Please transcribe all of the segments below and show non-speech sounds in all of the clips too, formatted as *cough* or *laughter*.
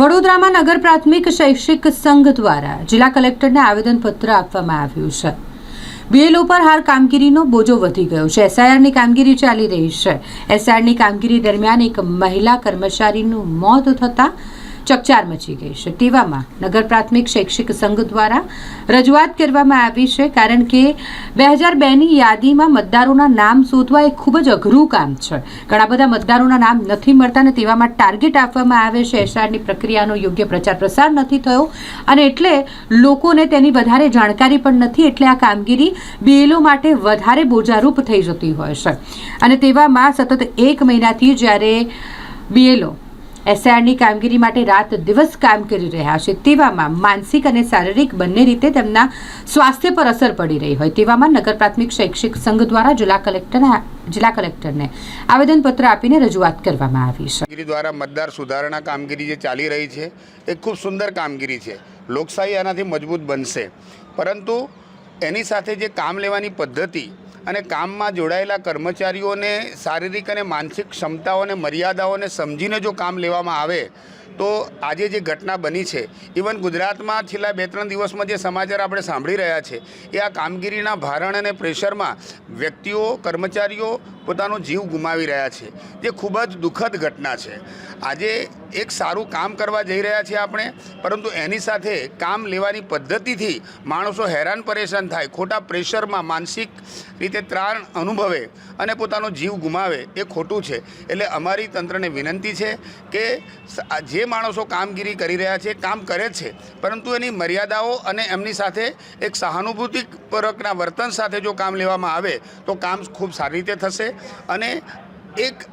વડોદરામાં નગર પ્રાથમિક શૈક્ષિક સંઘ દ્વારા જિલ્લા કલેક્ટરને આવેદનપત્ર આપવામાં આવ્યું છે. બીએલઓ પર હાલ કામગીરીનો બોજો વધી ગયો છે. એસઆઈઆરની કામગીરી ચાલી રહી છે. એસઆઈઆરની કામગીરી દરમિયાન એક મહિલા કર્મચારીનું મોત થતાં ચકચાર મચી ગઈ છે. તેવામાં નગર પ્રાથમિક શૈક્ષિક સંઘ દ્વારા રજૂઆત કરવામાં આવી છે કારણ કે બે હજાર બેની યાદીમાં મતદારોના નામ શોધવા એ ખૂબ જ અઘરું કામ છે. ઘણા બધા મતદારોના નામ નથી મળતા ને તેવામાં ટાર્ગેટ આપવામાં આવે છે. એસઆરની પ્રક્રિયાનો યોગ્ય પ્રચાર પ્રસાર નથી થયો અને એટલે લોકોને તેની વધારે જાણકારી પણ નથી એટલે આ કામગીરી બીએલઓ માટે વધારે બોજારૂપ થઈ જતી હોય છે. અને તેવામાં સતત એક મહિનાથી જ્યારે બીએલઓ એસઆરની કામગીરી માટે રાત દિવસ કામ કરી રહ્યા છે. તેવામાં માનસિક અને શારીરિક બંને રીતે તેમના સ્વાસ્થ્ય પર અસર પડી રહી હોય. તેવામાં નગર પ્રાથમિક શૈક્ષિક સંઘ દ્વારા જિલ્લા કલેક્ટરને જિલ્લા કલેક્ટરને આવેદનપત્ર આપીને રજૂઆત કરવામાં આવી છે. દ્વારા મતદાર સુધારણા કામગીરી જે ચાલી રહી છે, એ ખૂબ સુંદર કામગીરી છે. લોકશાહી આનાથી મજબૂત બનશે. પરંતુ એની સાથે જે કામ લેવાની પદ્ધતિ અને કામમાં જોડાયેલા કર્મચારીઓને શારીરિક અને માનસિક ક્ષમતાઓને મર્યાદાઓને સમજીને જો કામ લેવામાં આવે તો આજે જે ઘટના બની છે, ઇવન ગુજરાતમાં છેલ્લા બે ત્રણ દિવસમાં જે સમાચાર આપણે સાંભળી રહ્યા છે, એ આ કામગીરીના ભારણ અને પ્રેશરમાં વ્યક્તિઓ, કર્મચારીઓ પોતાનો જીવ ગુમાવી રહ્યા છે. જે ખૂબ જ દુઃખદ ઘટના છે. આજે એક સારું કામ કરવા જઈ રહ્યા છીએ આપણે, પરંતુ એની સાથે કામ લેવાની પદ્ધતિથી માણસો હેરાન પરેશાન થાય, ખોટા પ્રેશરમાં માનસિક રીતે ત્રાણ અનુભવે અને પોતાનો જીવ ગુમાવે એ ખોટું છે. એટલે અમારી તંત્રને વિનંતી છે કે જે જે માણસો કામગીરી કરી રહ્યા છે, કામ કરે છે, પરંતુ એની મર્યાદાઓ અને એમની સાથે એક સહાનુભૂતિપૂર્વકના વર્તન સાથે જો કામ લેવામાં આવે, તો કામ ખૂબ સારી રીતે થશે અને એક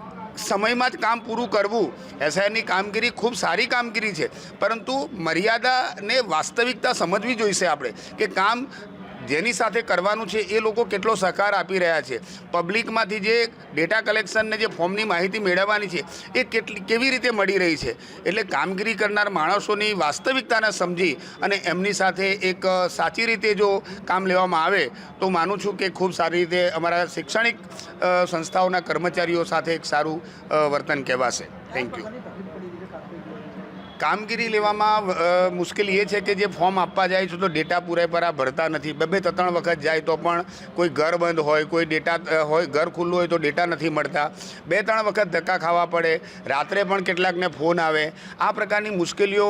સમયમાં જ કામ પૂરું કરવું એસઆઈની કામગીરી ખૂબ સારી કામગીરી છે, પરંતુ મર્યાદાને વાસ્તવિકતા સમજવી જોઈશે આપણે કે કામ જેની સાથે કરવાનું છે એ લોકો કેટલો સહકાર આપી રહ્યા છે. પબ્લિકમાંથી જે ડેટા કલેક્શનને જે ફોર્મની માહિતી મેળવવાની છે, એ કેટલી, કેવી રીતે મળી રહી છે? એટલે કામગીરી કરનાર માણસોની વાસ્તવિકતાને સમજી અને એમની સાથે એક સાચી રીતે જો કામ લેવામાં આવે, તો માનું છું કે ખૂબ સારી રીતે અમારા શૈક્ષણિક સંસ્થાઓના કર્મચારીઓ સાથે એક સારું વર્તન કહેવાશે. થેન્ક યુ કામગીરી લેવામાં મુશ્કેલી એ છે કે જે ફોર્મ આપવા જાય છે તો ડેટા પૂરેપૂરા ભરતા નથી. બે બે ત્રણ વખત જાય તો પણ કોઈ ઘર બંધ હોય કોઈ ડેટા હોય ઘર ખુલ્લું હોય તો ડેટા નથી મળતા. બે ત્રણ વખત ધક્કા ખાવા પડે રાત્રે પણ કેટલાકને ફોન આવે. આ પ્રકારની મુશ્કેલીઓ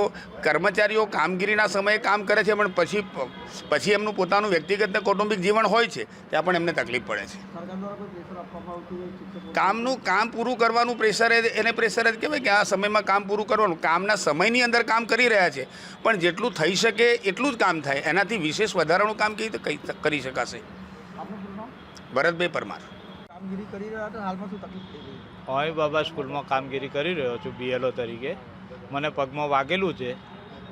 કર્મચારીઓ કામગીરીના સમયે કામ કરે છે પણ પછી પછી એમનું પોતાનું વ્યક્તિગત કૌટુંબિક જીવન હોય છે ત્યાં પણ એમને તકલીફ પડે છે. કામનું કામ પૂરું કરવાનું પ્રેશર એને પ્રેશર જ કહેવાય કે આ સમયમાં કામ પૂરું કરવાનું. કામના સમયની અંદર કામ કરી રહ્યા છે. પણ જેટલું થઈ શકે એટલું જ કામ થાય. એનાથી વિશેષ વધારાનું કામ કેવી રીતે કરી શકાશે? ભરતભાઈ પરમાર. કામગીરી કરી રહ્યા હતા. હાલમાં શું તકલીફ થઈ રહી છે? હું બાબા સ્કૂલમાં કામગીરી કરી રહ્યો છું બીએલઓ તરીકે. મને પગમાં વાગેલું છે.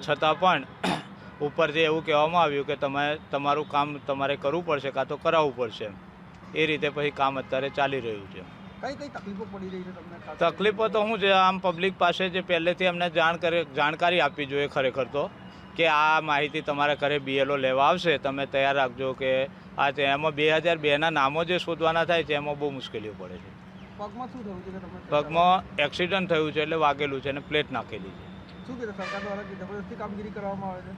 છતાં પણ *clears throat* ઉપરથી એવું કહેવામાં આવ્યું કે તમે તમારું કામ તમારે કરવું પડશે કાં તો કરાવવું પડશે એમ. એ રીતે પછી કામ અત્યારે ચાલી રહ્યું છે. કઈ કઈ તકલીફો પડી રહી છે તમને તકલીફો તો શું છે આમ પબ્લિક પાસે જે પહેલેથી એમને જાણ કરે જાણકારી આપવી જોઈએ ખરેખર તો કે આ માહિતી તમારા ઘરે બીએલઓ લેવા આવશે. તમે તૈયાર રાખજો કે આ છે એમાં બે હજાર બેના નામો જે શોધવાના થાય છે એમાં બહુ મુશ્કેલીઓ પડે છે. પગમાં એક્સિડન્ટ થયું છે એટલે વાગેલું છે અને પ્લેટ નાખેલી છે. શું સરકાર દ્વારા કામગીરી કરવામાં આવે છે?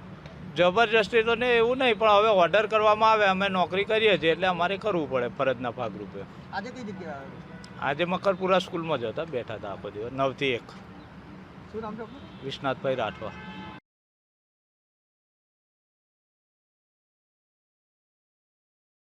જબરજસ્તી તો નહીં એવું નહીં પણ હવે ઓર્ડર કરવામાં આવે અમે નોકરી કરીએ છીએ એટલે અમારે કરવું પડે ફરજના ભાગરૂપે. આજે કઈ જગ્યાએ આજે મકરપુરા સ્કૂલમાં જ હતા બેઠા હતા આખો દિવસ નવથી એક. શું નામ વિશ્વનાથભાઈ રાઠવા.